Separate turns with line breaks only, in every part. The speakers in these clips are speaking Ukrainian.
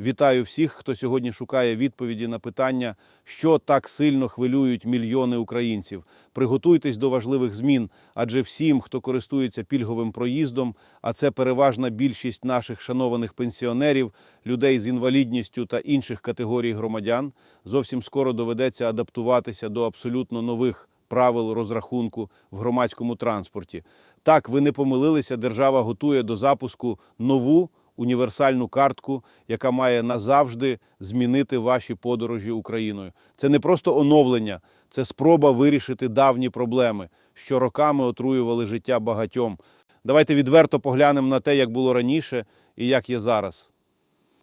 Вітаю всіх, хто сьогодні шукає відповіді на питання, що так сильно хвилюють мільйони українців. Приготуйтесь до важливих змін, адже всім, хто користується пільговим проїздом, а це переважна більшість наших шанованих пенсіонерів, людей з інвалідністю та інших категорій громадян, зовсім скоро доведеться адаптуватися до абсолютно нових правил розрахунку в громадському транспорті. Так, ви не помилилися, держава готує до запуску нову універсальну картку, яка має назавжди змінити ваші подорожі Україною. Це не просто оновлення, це спроба вирішити давні проблеми, що роками отруювали життя багатьом. Давайте відверто поглянемо на те, як було раніше і як є зараз.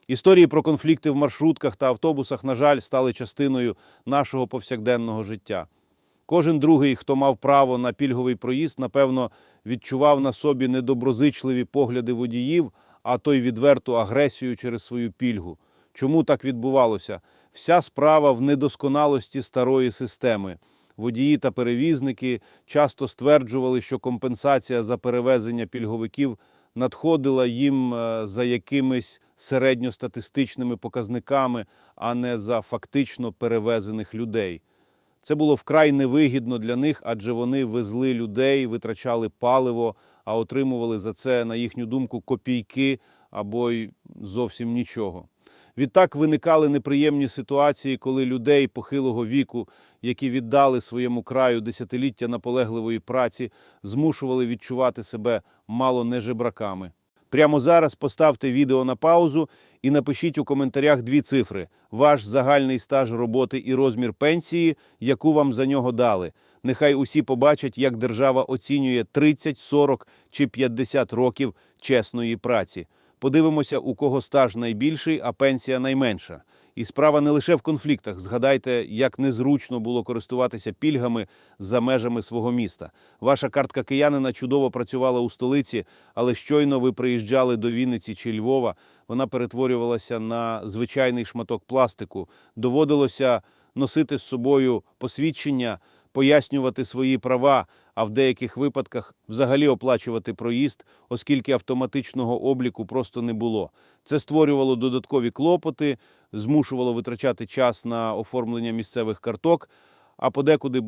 Історії про конфлікти в маршрутках та автобусах, на жаль, стали частиною нашого повсякденного життя. Кожен другий, хто мав право на пільговий проїзд, напевно, відчував на собі недоброзичливі погляди водіїв, а то й відверту агресію через свою пільгу. Чому так відбувалося? Вся справа в недосконалості старої системи. Водії та перевізники часто стверджували, що компенсація за перевезення пільговиків надходила їм е, за якимись середньостатистичними показниками, а не за фактично перевезених людей. Це було вкрай невигідно для них, адже вони везли людей, витрачали паливо, а отримували за це, на їхню думку, копійки або й зовсім нічого. Відтак виникали неприємні ситуації, коли людей похилого віку, які віддали своєму краю десятиліття наполегливої праці, змушували відчувати себе мало не жебраками. Прямо зараз поставте відео на паузу і напишіть у коментарях дві цифри: ваш загальний стаж роботи і розмір пенсії, яку вам за нього дали. Нехай усі побачать, як держава оцінює 30, 40 чи 50 років чесної праці. Подивимося, у кого стаж найбільший, а пенсія найменша. І справа не лише в конфліктах. Згадайте, як незручно було користуватися пільгами за межами свого міста. Ваша картка киянина чудово працювала у столиці, але щойно ви приїжджали до Вінниці чи Львова, вона перетворювалася на звичайний шматок пластику. Доводилося носити з собою посвідчення, пояснювати свої права, а в деяких випадках взагалі оплачувати проїзд, оскільки автоматичного обліку просто не було. Це створювало додаткові клопоти, змушувало витрачати час на оформлення місцевих карток, а подекуди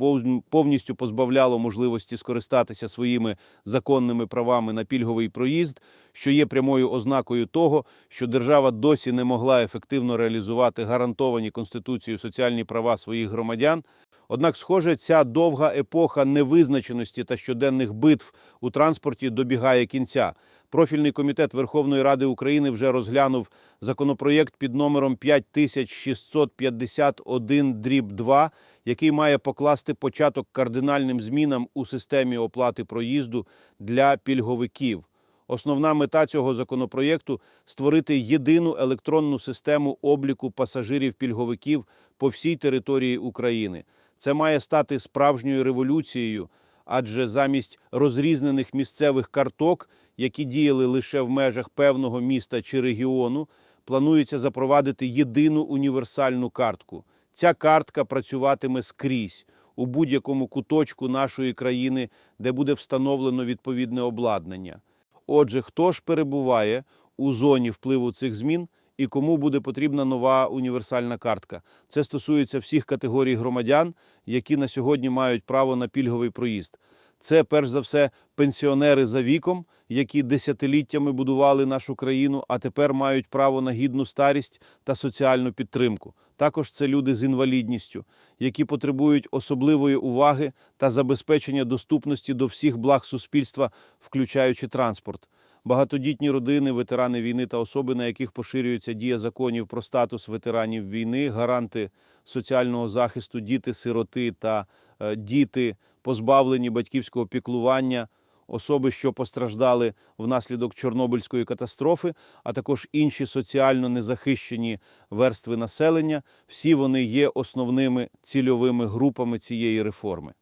повністю позбавляло можливості скористатися своїми законними правами на пільговий проїзд, що є прямою ознакою того, що держава досі не могла ефективно реалізувати гарантовані Конституцією соціальні права своїх громадян. Однак, схоже, ця довга епоха невизначеності та щоденних битв у транспорті добігає кінця. Профільний комітет Верховної Ради України вже розглянув законопроєкт під номером 5651 дріб 2, який має покласти початок кардинальним змінам у системі оплати проїзду для пільговиків. Основна мета цього законопроєкту створити єдину електронну систему обліку пасажирів-пільговиків по всій території України. Це має стати справжньою революцією, адже замість розрізнених місцевих карток, які діяли лише в межах певного міста чи регіону, планується запровадити єдину універсальну картку. Ця картка працюватиме скрізь у будь-якому куточку нашої країни, де буде встановлено відповідне обладнання. Отже, хто ж перебуває у зоні впливу цих змін і кому буде потрібна нова універсальна картка? Це стосується всіх категорій громадян, які на сьогодні мають право на пільговий проїзд. Це перш за все пенсіонери за віком, які десятиліттями будували нашу країну, а тепер мають право на гідну старість та соціальну підтримку. Також це люди з інвалідністю, які потребують особливої уваги та забезпечення доступності до всіх благ суспільства, включаючи транспорт. Багатодітні родини, ветерани війни та особи, на яких поширюється дія законів про статус ветеранів війни, гаранти соціального захисту, діти-сироти та е, діти, позбавлені батьківського піклування, особи, що постраждали внаслідок Чорнобильської катастрофи, а також інші соціально незахищені верстви населення, всі вони є основними цільовими групами цієї реформи.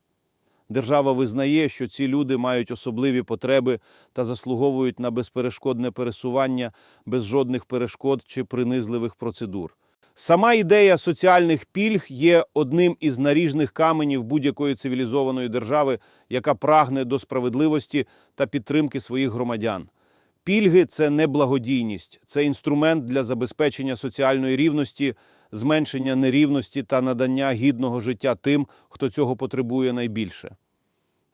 Держава визнає, що ці люди мають особливі потреби та заслуговують на безперешкодне пересування без жодних перешкод чи принизливих процедур. Сама ідея соціальних пільг є одним із наріжних каменів будь-якої цивілізованої держави, яка прагне до справедливості та підтримки своїх громадян. Пільги це не благодійність, це інструмент для забезпечення соціальної рівності, зменшення нерівності та надання гідного життя тим, хто цього потребує найбільше.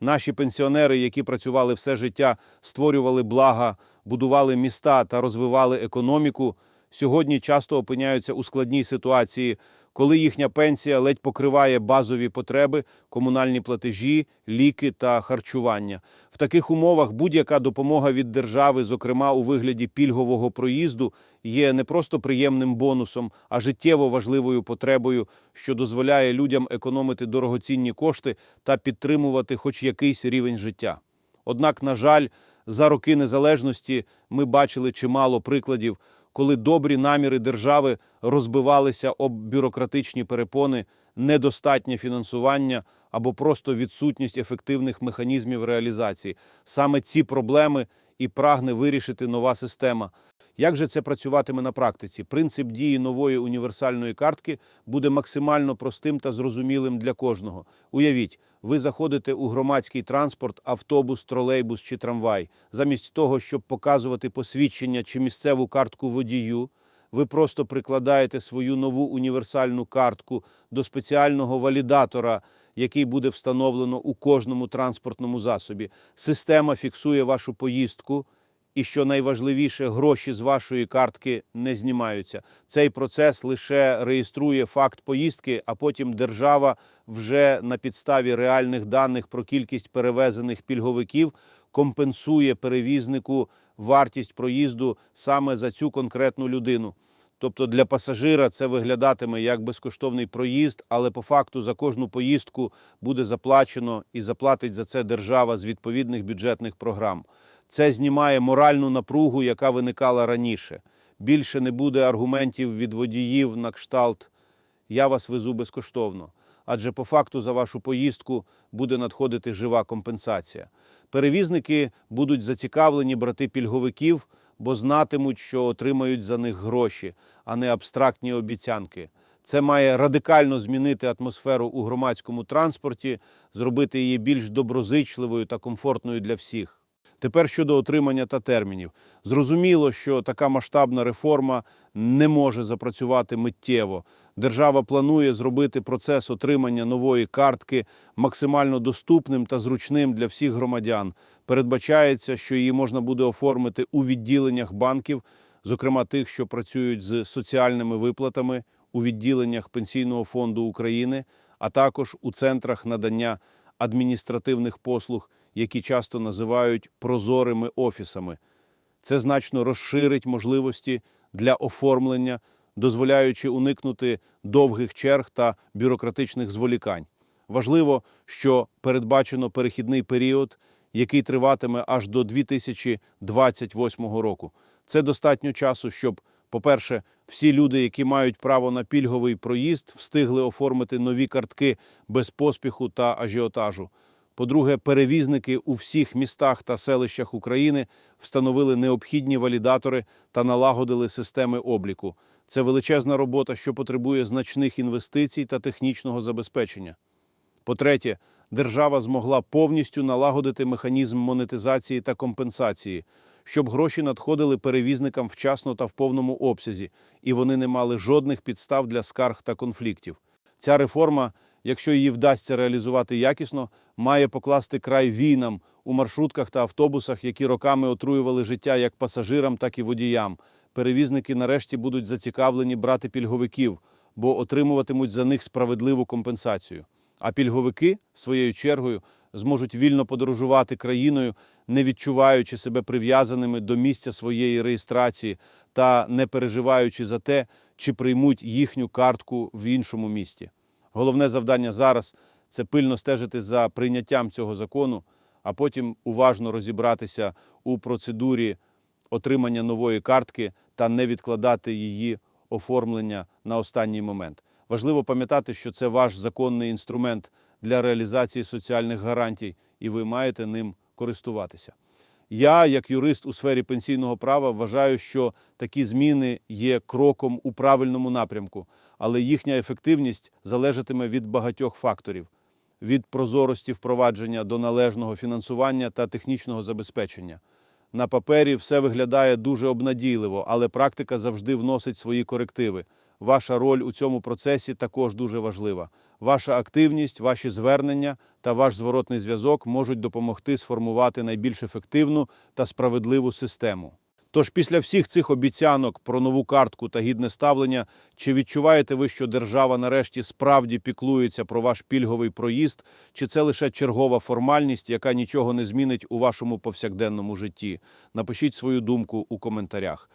Наші пенсіонери, які працювали все життя, створювали блага, будували міста та розвивали економіку, сьогодні часто опиняються у складній ситуації, коли їхня пенсія ледь покриває базові потреби, комунальні платежі, ліки та харчування. В таких умовах будь-яка допомога від держави, зокрема у вигляді пільгового проїзду, є не просто приємним бонусом, а життєво важливою потребою, що дозволяє людям економити дорогоцінні кошти та підтримувати хоч якийсь рівень життя. Однак, на жаль, за роки незалежності ми бачили чимало прикладів, коли добрі наміри держави розбивалися об бюрократичні перепони, недостатнє фінансування або просто відсутність ефективних механізмів реалізації. Саме ці проблеми і прагне вирішити нова система. Як же це працюватиме на практиці? Принцип дії нової універсальної картки буде максимально простим та зрозумілим для кожного. Уявіть, ви заходите у громадський транспорт, автобус, тролейбус чи трамвай. Замість того, щоб показувати посвідчення чи місцеву картку водію, ви просто прикладаєте свою нову універсальну картку до спеціального валідатора, який буде встановлено у кожному транспортному засобі. Система фіксує вашу поїздку. І що найважливіше, гроші з вашої картки не знімаються. Цей процес лише реєструє факт поїздки, а потім держава вже на підставі реальних даних про кількість перевезених пільговиків компенсує перевізнику вартість проїзду саме за цю конкретну людину. Тобто для пасажира це виглядатиме як безкоштовний проїзд, але по факту за кожну поїздку буде заплачено і заплатить за це держава з відповідних бюджетних програм. Це знімає моральну напругу, яка виникала раніше. Більше не буде аргументів від водіїв на кшталт я вас везу безкоштовно. Адже по факту за вашу поїздку буде надходити жива компенсація. Перевізники будуть зацікавлені брати пільговиків, бо знатимуть, що отримають за них гроші, а не абстрактні обіцянки. Це має радикально змінити атмосферу у громадському транспорті, зробити її більш доброзичливою та комфортною для всіх. Тепер щодо отримання та термінів. Зрозуміло, що така масштабна реформа не може запрацювати миттєво. Держава планує зробити процес отримання нової картки максимально доступним та зручним для всіх громадян. Передбачається, що її можна буде оформити у відділеннях банків, зокрема тих, що працюють з соціальними виплатами, у відділеннях Пенсійного фонду України, а також у центрах надання адміністративних послуг, які часто називають прозорими офісами. Це значно розширить можливості для оформлення, дозволяючи уникнути довгих черг та бюрократичних зволікань. Важливо, що передбачено перехідний період, який триватиме аж до 2028 року. Це достатньо часу, щоб, по-перше, всі люди, які мають право на пільговий проїзд, встигли оформити нові картки без поспіху та ажіотажу. По-друге, перевізники у всіх містах та селищах України встановили необхідні валідатори та налагодили системи обліку. Це величезна робота, що потребує значних інвестицій та технічного забезпечення. По-третє, держава змогла повністю налагодити механізм монетизації та компенсації, щоб гроші надходили перевізникам вчасно та в повному обсязі, і вони не мали жодних підстав для скарг та конфліктів. Ця реформа, якщо її вдасться реалізувати якісно, має покласти край війнам у маршрутках та автобусах, які роками отруювали життя як пасажирам, так і водіям. Перевізники нарешті будуть зацікавлені брати пільговиків, бо отримуватимуть за них справедливу компенсацію. А пільговики своєю чергою зможуть вільно подорожувати країною, не відчуваючи себе прив'язаними до місця своєї реєстрації та не переживаючи за те, чи приймуть їхню картку в іншому місті. Головне завдання зараз це пильно стежити за прийняттям цього закону, а потім уважно розібратися у процедурі отримання нової картки та не відкладати її оформлення на останній момент. Важливо пам'ятати, що це ваш законний інструмент для реалізації соціальних гарантій, і ви маєте ним користуватися. Я, як юрист у сфері пенсійного права, вважаю, що такі зміни є кроком у правильному напрямку, але їхня ефективність залежатиме від багатьох факторів: від прозорості впровадження до належного фінансування та технічного забезпечення. На папері все виглядає дуже обнадійливо, але практика завжди вносить свої корективи. Ваша роль у цьому процесі також дуже важлива. Ваша активність, ваші звернення та ваш зворотний зв'язок можуть допомогти сформувати найбільш ефективну та справедливу систему. Тож після всіх цих обіцянок про нову картку та гідне ставлення, чи відчуваєте ви, що держава нарешті справді піклується про ваш пільговий проїзд, чи це лише чергова формальність, яка нічого не змінить у вашому повсякденному житті? Напишіть свою думку у коментарях.